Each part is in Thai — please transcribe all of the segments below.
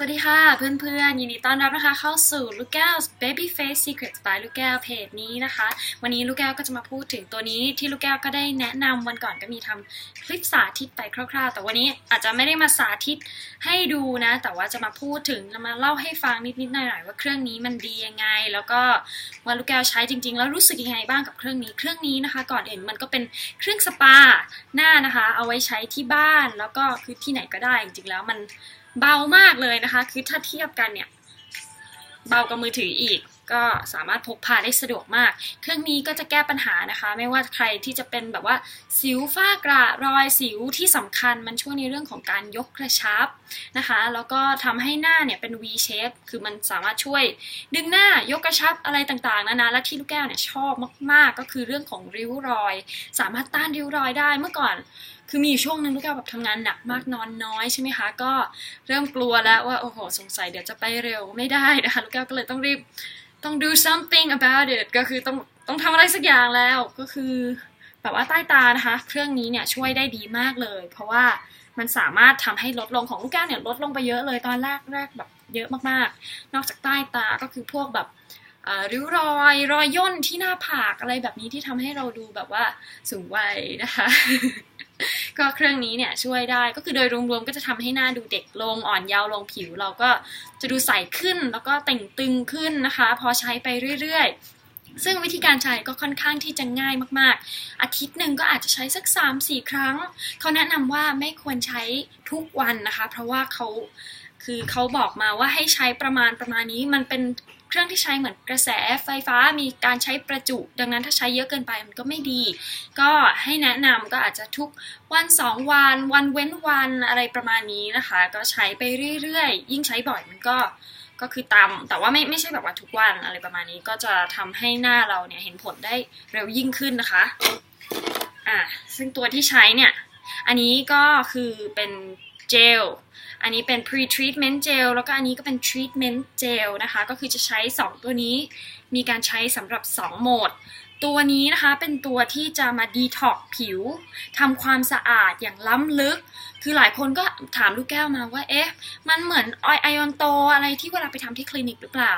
สวัสดีค่ะเพื่อนๆ ยินดีต้อนรับนะคะเข้าสู่ลูกแก้ว Baby Face Secrets by ลูกแก้วเพจนี้นะคะ วันนี้ลูกแก้วก็จะมาพูดถึงตัวนี้ที่ลูกแก้วก็ได้แนะนำวันก่อนก็มีทำคลิปสาธิตไปคร่าวๆ แต่วันนี้อาจจะไม่ได้มาสาธิตให้ดูนะ แต่ว่าจะมาพูดถึงมาเล่าให้ฟังนิดๆหน่อยๆว่าเครื่องนี้มันดียังไง แล้วก็ว่าลูกแก้วใช้จริง ๆ แล้วรู้สึกยังไงบ้างกับเครื่องนี้ เครื่องนี้นะคะ ก่อนอื่นมันก็เป็นเครื่องสปาหน้านะคะ เอาไว้ใช้ที่บ้านแล้วก็คือที่ไหนก็ได้จริงๆแล้วมัน เบามากเลยนะคะ คือถ้าเทียบกันเนี่ยเบากว่ามือถืออีก ก็สามารถพกพาได้สะดวกมาก เครื่องนี้ก็จะแก้ปัญหานะคะ ไม่ว่าใครที่จะเป็นแบบว่า สิวฝ้ากระรอยสิวที่สำคัญมันช่วยในเรื่องของการยกกระชับนะคะ แล้วก็ทำให้หน้าเนี่ยเป็น V shape คือมันสามารถช่วย ดึงหน้ายกกระชับอะไรต่างๆนานาและที่ลูกแก้วเนี่ยชอบมากๆ ก็คือเรื่องของริ้วรอย สามารถต้านริ้วรอยได้เมื่อก่อน คือมีช่วงหนึ่งลูกแก้วแบบทำงานหนักมากนอนน้อยใช่ไหมคะ ก็เริ่มกลัวแล้วว่าโอ้โหสงสัยเดี๋ยวจะไปเร็วไม่ได้นะคะลูกแก้วก็เลยต้องรีบต้อง do something about it ก็คือต้องต้องทำอะไรสักอย่างแล้วก็คือแบบว่าใต้ตานะคะ เครื่องนี้เนี่ยช่วยได้ดีมากเลย เพราะว่ามันสามารถทำให้ลดลงของลูกแก้วเนี่ยลดลงไปเยอะเลยตอนแรกแรกแบบเยอะมากๆ นอกจากใต้ตาก็คือพวกแบบริ้วรอยรอยย่นที่หน้าผากอะไรแบบนี้ที่ทำให้เราดูแบบว่าสูงวัยนะคะ ก็เครื่องนี้เนี่ยช่วยได้ก็คือโดยรวมๆก็จะทำให้หน้าดูเด็กลงอ่อนเยาว์ลงผิว เราก็จะดูใสขึ้นแล้วก็แต่งตึงขึ้นนะคะ พอใช้ไปเรื่อยๆ ซึ่งวิธีการใช้ก็ค่อนข้างที่จะง่ายมากๆ อาทิตย์หนึ่งก็อาจจะใช้สัก 3-4 ครั้ง เขาแนะนำว่าไม่ควรใช้ทุกวันนะคะ เพราะว่าเขา คือเขาบอกมาว่าให้ใช้ประมาณประมาณนี้ มันเป็นเครื่องที่ใช้เหมือนกระแสไฟฟ้ามีการใช้ประจุ ดังนั้นถ้าใช้เยอะเกินไปมันก็ไม่ดี ก็ให้แนะนำก็อาจจะทุกวันสองวัน วันเว้นวันอะไรประมาณนี้นะคะ ก็ใช้ไปเรื่อยๆ ยิ่งใช้บ่อยมันก็ก็คือตามแต่ว่าไม่ไม่ใช่แบบว่าทุกวันอะไรประมาณนี้ก็จะทำให้หน้าเราเนี่ยเห็นผลได้เร็วยิ่งขึ้นนะคะอ่าซึ่งตัวที่ใช้เนี่ย อันนี้ก็คือเป็น เจลอันนี้เป็น pre treatment gel แล้วก็อันนี้ก็เป็น treatment gel นะคะ ก็คือจะใช้ 2 ตัวนี้ มีการใช้สำหรับ 2 โหมด ตัวนี้นะคะเป็นตัวที่จะมา detox ผิวทำความสะอาดอย่างล้ำลึก คือหลายคนก็ถามลูกแก้วมาว่าเอ๊ะมันเหมือนไอออนโตอะไรที่เวลาไปทำที่คลินิกหรือเปล่า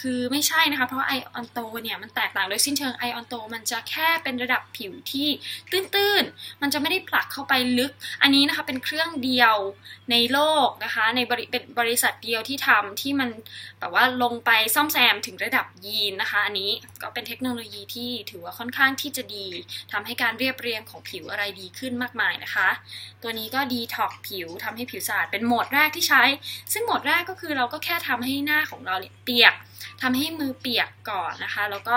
คือไม่ใช่นะคะ เพราะไอออนโตเนี่ยมันแตกต่างโดยสิ้นเชิงไอออนโตมันจะแค่เป็นระดับผิวที่ตื้นๆ มันจะไม่ได้ผลักเข้าไปลึก อันนี้นะคะเป็นเครื่องเดียวในโลกนะคะในบริเป็นบริษัทเดียวที่ทำที่มันแบบว่าลงไปซ่อมแซมถึงระดับยีนนะคะ อันนี้ก็เป็นเทคโนโลยีที่ถือว่าค่อนข้างที่จะดีทำให้การเรียบเรียงของผิวอะไรดีขึ้นมากมายนะคะ ตัวนี้ก็ดีท็อกผิวทำให้ผิวสะอาดเป็นโหมดแรกที่ใช้ ซึ่งโหมดแรกก็คือเราก็แค่ทำให้หน้าของเราเนี่ยเปียกทำให้มือเปียกก่อนนะคะ แล้วก็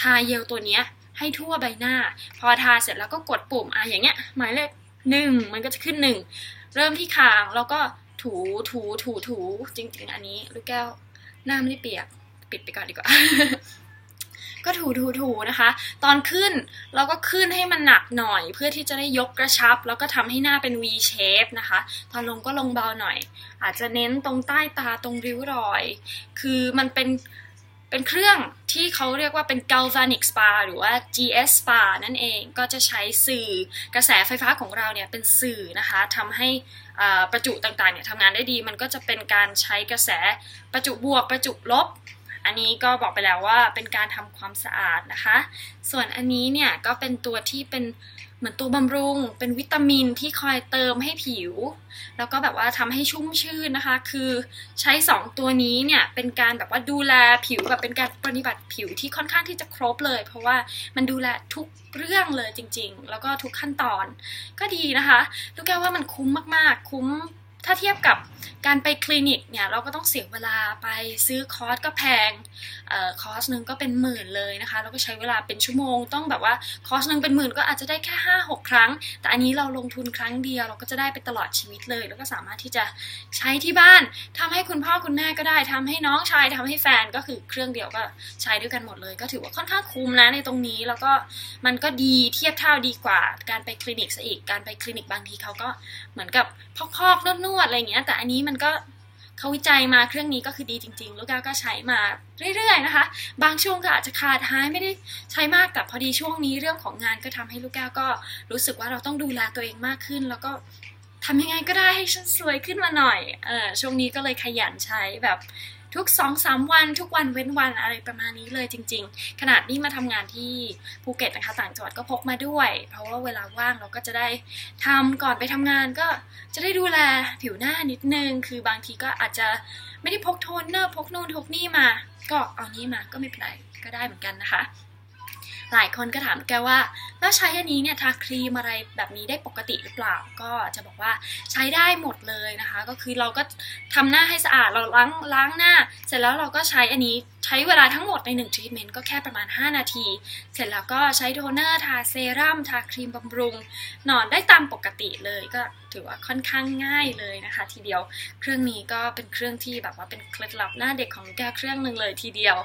ทาเยลตัวเนี้ยให้ทั่วใบหน้า พอทาเสร็จแล้วก็กดปุ่มอะอย่างเงี้ยหมายเลขหนึ่งมันก็จะขึ้นหนึ่งเริ่มที่คางแล้วก็ถูถูถูถูจริง ๆ อันนี้ลูกแก้วหน้าไม่ได้เปียก ปิดไปก่อนดีกว่า ก็ถูถูถูนะคะ ตอนขึ้นเราก็ขึ้นให้มันหนักหน่อย เพื่อที่จะได้ยกกระชับ แล้วก็ทำให้หน้าเป็น V shape นะคะ ตอนลงก็ลงเบาหน่อย อาจจะเน้นตรงใต้ตาตรงริ้วรอย คือมันเป็นเป็นเครื่องที่เขาเรียกว่าเป็น galvanic spa หรือว่า GS spa นั่นเองก็จะใช้สื่อกระแสไฟฟ้าของเราเนี่ยเป็นสื่อนะคะทำให้ประจุต่างๆเนี่ยทำงานได้ดี มันก็จะเป็นการใช้กระแสประจุบวกประจุลบ อันนี้ก็บอกไปแล้วว่าเป็นการทำความสะอาดนะคะ ส่วนอันนี้เนี่ยก็เป็นตัวที่เป็นเหมือนตัวบำรุง เป็นวิตามินที่คอยเติมให้ผิว แล้วก็แบบว่าทำให้ชุ่มชื่นนะคะ คือใช้ 2 ตัวนี้เนี่ยเป็นการแบบว่าดูแลผิวแบบเป็นการปฏิบัติผิวที่ค่อนข้างที่จะครบเลย เพราะว่ามันดูแลทุกเรื่องเลยจริง ๆ แล้วก็ทุกขั้นตอนก็ดีนะคะลูกแก้วว่ามันคุ้มมากๆ คุ้ม ถ้าเทียบกับการไปคลินิกเนี่ยเราก็ต้องเสียเวลาไปซื้อคอร์สก็แพงออคอร์สหนึ่งก็เป็นหมื่นเลยนะคะแล้วก็ใช้เวลาเป็นชั่วโมง ต้องแบบว่าคอร์สหนึ่งเป็นหมื่นก็อาจจะได้แค่ 5 6 ครั้ง แต่อันนี้เราลงทุนครั้งเดียวเราก็จะได้ไปตลอดชีวิตเลย แล้วก็สามารถที่จะใช้ที่บ้านทำให้คุณพ่อคุณแม่ก็ได้ทำให้น้องชายทำให้แฟนก็คือเครื่องเดียวก็ใช้ด้วยกันหมดเลย ก็ถือว่าค่อนข้างคุ้มนะในตรงนี้แล้วก็มันก็ดีเทียบเท่าดีกว่า การไปคลินิกซะอีกการไปคลินิกบางทีเขาก็เหมือนกับพอกๆนวดอะไรอย่างเงี้ย แต่อันนี้มันก็เขาวิจัยมาเครื่องนี้ก็คือดีจริงๆ ลูกแก้วก็ใช้มาเรื่อยๆนะคะ บางช่วงก็อาจจะขาดหายไม่ได้ใช้มากแต่พอดีช่วงนี้เรื่องของงานก็ทำให้ลูกแก้วก็รู้สึกว่าเราต้องดูแลตัวเองมากขึ้น แล้วก็ทำยังไงก็ได้ให้ฉันสวยขึ้นมาหน่อยเออช่วงนี้ก็เลยขยันใช้แบบ ทุกสองสามวัน ทุกวันเว้นวันอะไรประมาณนี้เลยจริง ๆ ขนาดนี้มาทำงานที่ภูเก็ตนะคะต่างจังหวัดก็พกมาด้วย เพราะว่าเวลาว่างเราก็จะได้ทำก่อนไปทำงานก็จะได้ดูแลผิวหน้านิดนึง คือบางทีก็อาจจะไม่ได้พกโทนเนอร์พกนู่นพกนี่มา ก็เอานี้มาก็ไม่เป็นไรก็ได้เหมือนกันนะคะ หลายคนก็ถามแกว่า แล้วใช้อันนี้เนี่ยทาครีมอะไรแบบนี้ได้ปกติหรือเปล่า ก็จะบอกว่าใช้ได้หมดเลยนะคะ ก็คือเราก็ทำหน้าให้สะอาดเราล้างล้างหน้า เสร็จแล้วเราก็ใช้อันนี้ ช้เวลาทั้งหมดใน1ทรีทเมนต์ก็แค่ประมาณ 5 นาที เสร็จแล้วก็ใช้โทนเนอร์ทาเซรั่มทาครีมบำรุง นอนได้ตามปกติเลยก็ถือว่าค่อนข้างง่ายเลยนะคะ ทีเดียวเครื่องนี้ก็เป็นเครื่องที่แบบว่าเป็นเคล็ดลับหน้าเด็กของแกเครื่องหนึ่งเลยทีเดียว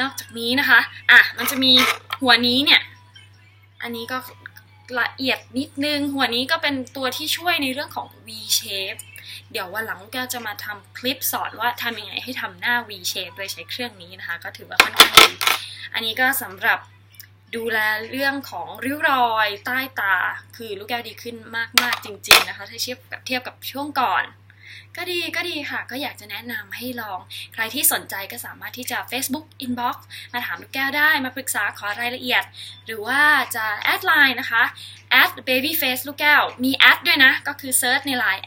นอกจากนี้นะคะอะมันจะมีหัวนี้เนี่ยอันนี้ก็ละเอียดนิดนึง หัวนี้ก็เป็นตัวที่ช่วยในเรื่องของ V shape เดี๋ยววันหลังแก้วจะมาทำคลิปสอนว่าทำยังไงให้ทำหน้า V shape โดยใช้เครื่องนี้นะคะ ก็ถือว่าค่อนข้างดีอันนี้ก็สำหรับดูแลเรื่องของริ้วรอยใต้ตา คือลูกแก้วดีขึ้นมากๆจริง ๆ นะคะถ้าเทียบกับเทียบกับช่วงก่อน ก็ดีก็ดีค่ะ ก็อยากจะแนะนำให้ลอง ใครที่สนใจก็สามารถที่จะ Facebook Inbox มาถามลูกแก้วได้มาปรึกษาขอรายละเอียด หรือว่าจะแอดไลน์นะคะ at babyface ลูกแก้วมีแอดด้วยนะ ก็คือเซิร์ชในไลน์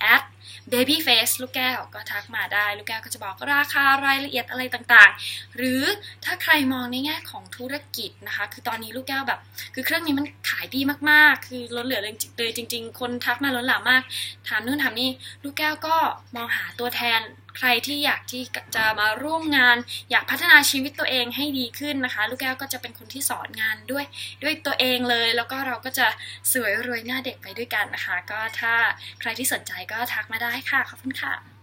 at babyface ลูกแก้วก็ทักมาได้ ลูกแก้วก็จะบอกราคารายละเอียดอะไรต่างๆ หรือถ้าใครมองในแง่ของธุรกิจนะคะ คือตอนนี้ลูกแก้วแบบ คือเครื่องนี้มันขายดีมากๆ คือล้นเหลือเลยจริง ๆ คนทักมาล้นหลามมาก ถามนู่นถามนี่ ลูกแก้วก็มองหาตัวแทน ใครที่อยากที่จะมาร่วมงาน อยากพัฒนาชีวิตตัวเองให้ดีขึ้นนะคะ ลูกแก้วก็จะเป็นคนที่สอนงานด้วยด้วยตัวเองเลย แล้วก็เราก็จะสวยรวยหน้าเด็กไปด้วยกันนะคะ ก็ถ้าใครที่สนใจก็ทักมาได้ค่ะขอบคุณค่ะ